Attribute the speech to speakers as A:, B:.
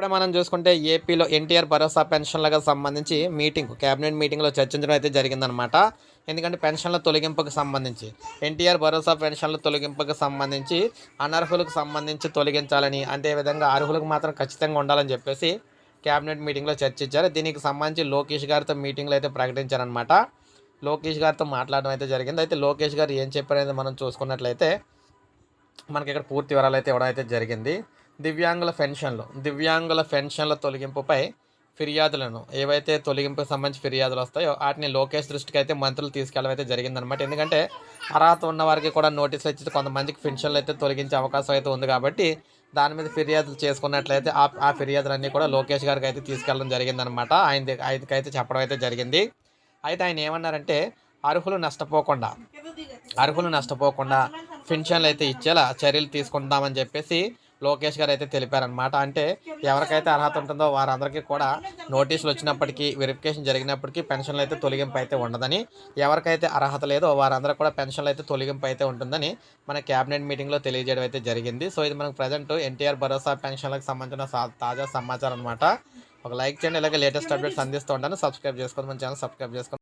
A: ఇప్పుడే మనం చూసుకుంటే ఏపీలో ఎన్టీఆర్ భరోసా పెన్షన్లకు సంబంధించి మీటింగ్ క్యాబినెట్ మీటింగ్లో చర్చించడం అయితే జరిగిందనమాట ఎందుకంటే పెన్షన్ల తొలగింపుకు సంబంధించి ఎన్టీఆర్ భరోసా పెన్షన్ల తొలగింపుకు సంబంధించి అనర్హులకు సంబంధించి తొలగించాలని అంతేవిధంగా అర్హులకు మాత్రం ఖచ్చితంగా ఉండాలని చెప్పేసి క్యాబినెట్ మీటింగ్లో చర్చించారు. దీనికి సంబంధించి లోకేష్ గారితో మీటింగ్లో అయితే ప్రకటించారనమాట లోకేష్ గారితో మాట్లాడడం అయితే జరిగింది. అయితే లోకేష్ గారు ఏం చెప్పారనేది మనం చూసుకున్నట్లయితే మనకి ఇక్కడ పూర్తి వివరాలు అయితే ఇవ్వడం అయితే జరిగింది. దివ్యాంగుల పెన్షన్లు. దివ్యాంగుల పెన్షన్ల తొలగింపుపై ఫిర్యాదులను ఏవైతే తొలగింపుకి సంబంధించి ఫిర్యాదులు వస్తాయో వాటిని లోకేష్ దృష్టికి అయితే మంత్రులు తీసుకెళ్ళడం అయితే జరిగిందనమాట ఎందుకంటే అర్హత ఉన్న వారికి కూడా నోటీసులు ఇచ్చి కొంతమందికి పెన్షన్లు అయితే తొలగించే అవకాశం అయితే ఉంది కాబట్టి దాని మీద ఫిర్యాదులు చేసుకున్నట్లయితే ఆ ఆ ఫిర్యాదులన్నీ కూడా లోకేష్ గారికి అయితే తీసుకెళ్ళడం జరిగిందనమాట ఆయన ఆయనకైతే చెప్పడం అయితే జరిగింది. అయితే ఆయన ఏమన్నారంటే అర్హులు నష్టపోకుండా అర్హులు నష్టపోకుండా పెన్షన్లు అయితే ఇచ్చేలా చర్యలు తీసుకుంటామని చెప్పేసి లోకేష్ గారు అయితే తెలిపారనమాట అంటే ఎవరికైతే అర్హత ఉంటుందో వారందరికీ కూడా నోటీసులు వచ్చినప్పటికీ వెరిఫికేషన్ జరిగినప్పటికీ పెన్షన్లు అయితే తొలగింపు అయితే ఉండదని ఎవరికైతే అర్హత లేదో వారందరూ కూడా పెన్షన్లు అయితే తొలగింపు అయితే ఉంటుందని మన క్యాబినెట్ మీటింగ్లో తెలియజేయడం అయితే జరిగింది. సో ఇది మనకు ప్రజెంట్ ఎన్టీఆర్ భరోసా పెన్షన్లకు సంబంధించిన తాజా సమాచారం అనమాట ఒక లైక్ చేయండి ఇలాగే లేటెస్ట్ అప్డేట్స్ అందిస్తూ ఉంటాను సబ్స్క్రైబ్ చేసుకోండి మన ఛానల్ సబ్స్క్రైబ్ చేసుకోండి.